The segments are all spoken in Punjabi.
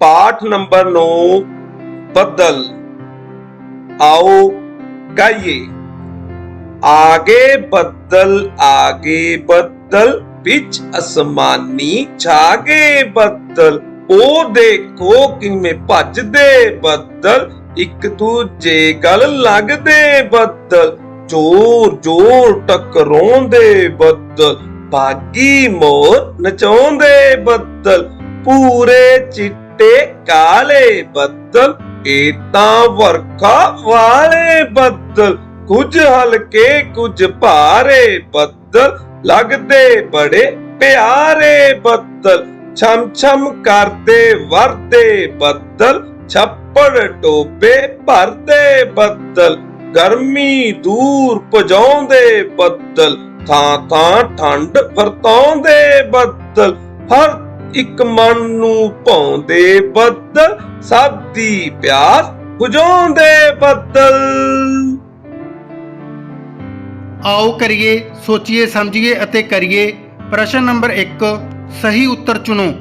ਪਾਠ ਨੰਬਰ 9 ਬਦਲ। ਆਓ ਗਾਈਏ। ਆਗੇ ਬੱਦਲ ਆਗੇ ਬੱਦਲ, ਵਿੱਚ ਅਸਮਾਨੀ ਛਾਗੇ ਬੱਦਲ। ਉਹ ਦੇਖੋ ਕਿਵੇਂ ਭੱਜਦੇ ਬੱਦਲ। ਇੱਕ ਦੂਜੇ ਗਲ ਲੱਗਦੇ ਬੱਦਲ। ਜ਼ੋਰ ਜ਼ੋਰ ਟਕਰਾਉਂਦੇ ਬੱਦਲ। ਬਾਗੀ ਮੋਰ ਨਚਾਉਂਦੇ ਬੱਦਲ। ਪੂਰੇ ਚਿੱਟੇ ਕਾਲੇ ਬੱਦਲ, ਇਹ ਤਾਂ ਵਰਖਾ ਵਾਲੇ ਬੱਦਲ। ਕੁਝ ਹਲਕੇ, ਕੁਝ ਭਾਰੇ ਬੱਦਲ, ਲੱਗਦੇ ਬੜੇ ਪਿਆਰੇ ਬੱਦਲ। ਛਮ ਛਮ ਕਰਦੇ ਵਰਦੇ ਬੱਦਲ, ਛੱਪੜ ਟੋਪੇ ਭਰਦੇ ਬੱਦਲ। ਗਰਮੀ ਦੂਰ ਭਜਾਉਂਦੇ ਬੱਦਲ ਥਾਂ ਥਾਂ ਠੰਡ ਵਰਤਾਉਂਦੇ ਬੱਦਲ। ਹਰ ਇੱਕ ਮਨ ਨੂੰ ਭਾਉਂਦੇ ਬੱਦਲ, ਸਭ ਦੀ ਪਿਆਸ ਬੁਝਾਉਂਦੇ ਬੱਦਲ। ਆਓ ਕਰੀਏ, ਸੋਚੀਏ, ਸਮਝੀਏ ਅਤੇ ਕਰੀਏ। ਪ੍ਰਸ਼ਨ ਨੰਬਰ 1 ਸਹੀ ਉੱਤਰ ਚੁਣੋ।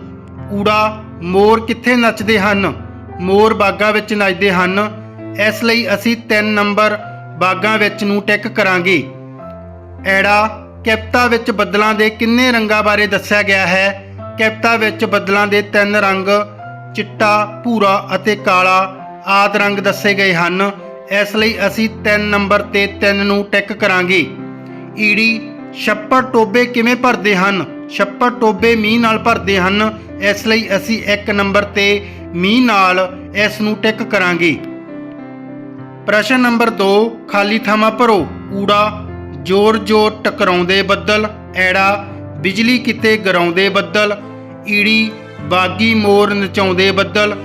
ਊੜਾ ਮੋਰ ਕਿੱਥੇ ਨੱਚਦੇ ਹਨ? ਮੋਰ ਬਾਗਾਂ ਵਿੱਚ ਨੱਚਦੇ ਹਨ। ਇਸ ਲਈ ਅਸੀਂ 3 ਨੰਬਰ ਬਾਗਾਂ ਵਿੱਚ ਨੂੰ ਟਿਕ ਕਰਾਂਗੇ। ਐੜਾ ਕੈਪਤਾ ਵਿੱਚ ਬੱਦਲਾਂ ਦੇ ਕਿੰਨੇ ਰੰਗਾਂ ਬਾਰੇ ਦੱਸਿਆ ਗਿਆ ਹੈ? ਕੈਪਤਾ ਵਿੱਚ ਬੱਦਲਾਂ ਦੇ ਤਿੰਨ ਰੰਗ, ਚਿੱਟਾ, ਭੂਰਾ ਅਤੇ ਕਾਲਾ ਆਦ ਰੰਗ ਦੱਸੇ ਗਏ ਹਨ। ਇਸ ਲਈ ਅਸੀਂ 3 ਨੰਬਰ ਤੇ 3 ਨੂੰ ਟਿਕ ਕਰਾਂਗੇ। ਈੜੀ ਛੱਪੜ ਟੋਬੇ ਕਿਵੇਂ ਭਰਦੇ ਹਨ? ਛੱਪੜ ਟੋਬੇ ਮੀਂਹ ਨਾਲ ਭਰਦੇ ਹਨ। ਇਸ ਲਈ ਅਸੀਂ 1 ਨੰਬਰ ਤੇ ਮੀਂਹ ਨਾਲ ਇਸ ਨੂੰ ਟਿਕ ਕਰਾਂਗੇ। ਪ੍ਰਸ਼ਨ ਨੰਬਰ 2 ਖਾਲੀ ਥਾਵਾਂ ਭਰੋ। ਊੜਾ ਜ਼ੋਰ ਜ਼ੋਰ ਟਕਰਾਉਂਦੇ ਬੱਦਲ, ਐੜਾ ਬਿਜਲੀ ਕਿਤੇ ਗਰਾਉਂਦੇ ਬੱਦਲ, ਈੜੀ ਬਾਗੀ ਮੋਰ ਨਚਾਉਂਦੇ ਬੱਦਲ,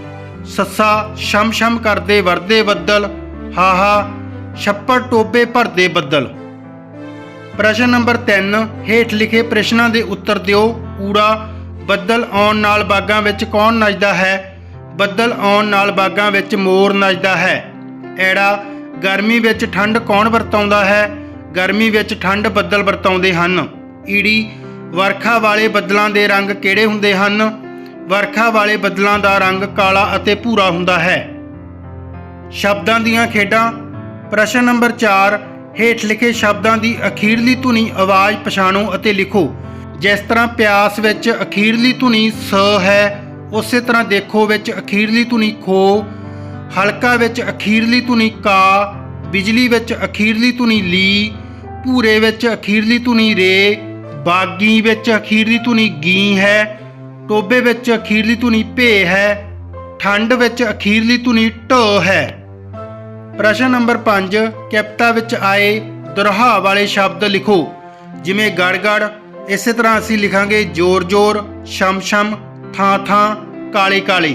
ਸੱਸਾ ਸ਼ਮ ਸ਼ਮ ਕਰਦੇ ਵਰਦੇ ਬੱਦਲ, ਹਾਹਾ ਛੱਪੜ ਟੋਬੇ ਭਰਦੇ ਬੱਦਲ। ਪ੍ਰਸ਼ਨ ਨੰਬਰ 3 ਹੇਠ ਲਿਖੇ ਪ੍ਰਸ਼ਨਾਂ ਦੇ ਉੱਤਰ ਦਿਓ। ਊੜਾ, ਬੱਦਲ ਆਉਣ ਨਾਲ ਬਾਗਾਂ ਵਿੱਚ ਕੌਣ ਨੱਚਦਾ ਹੈ? ਬੱਦਲ ਆਉਣ ਨਾਲ ਬਾਗਾਂ ਵਿੱਚ ਮੋਰ ਨੱਚਦਾ ਹੈ। ਐੜਾ, ਗਰਮੀ ਵਿੱਚ ਠੰਡ ਕੌਣ ਵਰਤਾਉਂਦਾ ਹੈ? ਗਰਮੀ ਵਿੱਚ ਠੰਡ ਬੱਦਲ ਵਰਤਾਉਂਦੇ ਹਨ। ਈੜੀ ਵਰਖਾ ਵਾਲੇ ਬੱਦਲਾਂ ਦੇ ਰੰਗ ਕਿਹੜੇ ਹੁੰਦੇ ਹਨ? ਵਰਖਾ ਵਾਲੇ ਬੱਦਲਾਂ ਦਾ ਰੰਗ ਕਾਲਾ ਅਤੇ ਭੂਰਾ ਹੁੰਦਾ ਹੈ। ਸ਼ਬਦਾਂ ਦੀਆਂ ਖੇਡਾਂ। ਪ੍ਰਸ਼ਨ ਨੰਬਰ 4 ਹੇਠ ਲਿਖੇ ਸ਼ਬਦਾਂ ਦੀ ਅਖੀਰਲੀ ਧੁਨੀ ਆਵਾਜ਼ ਪਛਾਣੋ ਅਤੇ ਲਿਖੋ। ਜਿਸ ਤਰ੍ਹਾਂ ਪਿਆਸ ਵਿੱਚ ਅਖੀਰਲੀ ਧੁਨੀ ਸ ਹੈ, ਉਸੇ ਤਰ੍ਹਾਂ ਦੇਖੋ ਵਿੱਚ ਅਖੀਰਲੀ ਧੁਨੀ ਖੋ। ਹਲਕਾ ਵਿੱਚ ਅਖੀਰਲੀ ਧੁਨੀ ਕਾ। ਬਿਜਲੀ ਵਿੱਚ ਅਖੀਰਲੀ ਧੁਨੀ ਲੀ। ਭੂਰੇ ਵਿੱਚ ਅਖੀਰਲੀ ਧੁਨੀ ਰੇ। ਬਾਗੀ ਵਿੱਚ ਅਖੀਰਲੀ ਧੁਨੀ ਗੀ ਹੈ, ਟੋਬੇ ਵਿੱਚ ਅਖੀਰਲੀ ਧੁਨੀ ਭੇ ਹੈ, ਠੰਡ ਵਿੱਚ ਅਖੀਰਲੀ ਧੁਨੀ ਢ ਹੈ। ਪ੍ਰਸ਼ਨ ਨੰਬਰ 5 ਕੈਪਤਾ ਵਿੱਚ ਆਏ ਦੁਰਹਾ ਵਾਲੇ ਸ਼ਬਦ ਲਿਖੋ, ਜਿਵੇਂ ਗੜਗੜ, ਇਸੇ ਤਰ੍ਹਾਂ ਅਸੀਂ ਲਿਖਾਂਗੇ ਜੋਰ ਜੋਰ, ਸ਼ਮ ਸ਼ਮ, ਥਾਂ ਥਾਂ, ਕਾਲੇ ਕਾਲੇ।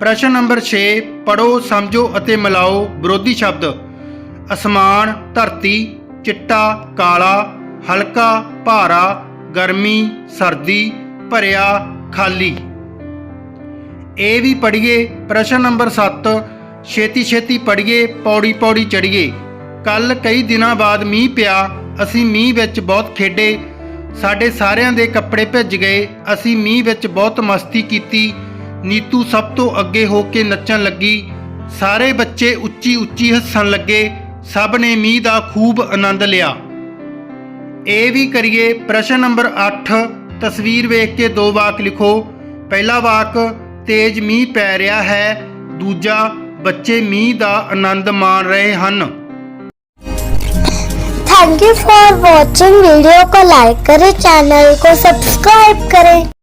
ਪ੍ਰਸ਼ਨ ਨੰਬਰ 6 ਪੜੋ ਸਮਝੋ ਅਤੇ ਮਿਲਾਓ ਵਿਰੋਧੀ ਸ਼ਬਦ। ਅਸਮਾਨ, ਧਰਤੀ, ਚਿੱਟਾ, ਕਾਲਾ ਹਲਕਾ, ਭਾਰਾ, ਗਰਮੀ, ਸਰਦੀ, ਭਰਿਆ, ਖਾਲੀ। ਇਹ ਵੀ ਪੜ੍ਹੀਏ, ਪ੍ਰਸ਼ਨ ਨੰਬਰ 7 ਛੇਤੀ ਛੇਤੀ ਪੜ੍ਹੀਏ, ਪੌੜੀ ਪੌੜੀ ਚੜ੍ਹੀਏ। ਕੱਲ ਕਈ ਦਿਨਾਂ ਬਾਅਦ ਮੀਂਹ ਪਿਆ, ਅਸੀਂ ਮੀਂਹ ਵਿੱਚ ਬਹੁਤ ਖੇਡੇ। ਸਾਡੇ ਸਾਰਿਆਂ ਦੇ ਕੱਪੜੇ ਭਿੱਜ ਗਏ, ਅਸੀਂ ਮੀਂਹ ਵਿੱਚ ਬਹੁਤ ਮਸਤੀ ਕੀਤੀ। ਨੀਤੂ ਸਭ ਤੋਂ ਅੱਗੇ ਹੋ ਕੇ ਨੱਚਣ ਲੱਗੀ। ਸਾਰੇ ਬੱਚੇ ਉੱਚੀ ਉੱਚੀ ਹੱਸਣ ਲੱਗੇ। ਸਭ ਨੇ ਮੀਂਹ ਦਾ ਖੂਬ ਆਨੰਦ ਲਿਆ। ਇਹ ਵੀ ਕਰੀਏ ਪ੍ਰਸ਼ਨ ਨੰਬਰ 8 ਤਸਵੀਰ ਵੇਖ ਕੇ ਦੋ ਵਾਕ ਲਿਖੋ ਪਹਿਲਾ ਵਾਕ ਤੇਜ਼ ਮੀਂਹ ਪੈ ਰਿਹਾ ਹੈ ਦੂਜਾ ਬੱਚੇ ਮੀਂਹ ਦਾ ਆਨੰਦ ਮਾਣ ਰਹੇ ਹਨ thank you for watching video को लाइक करें चैनल को सब्सक्राइब करें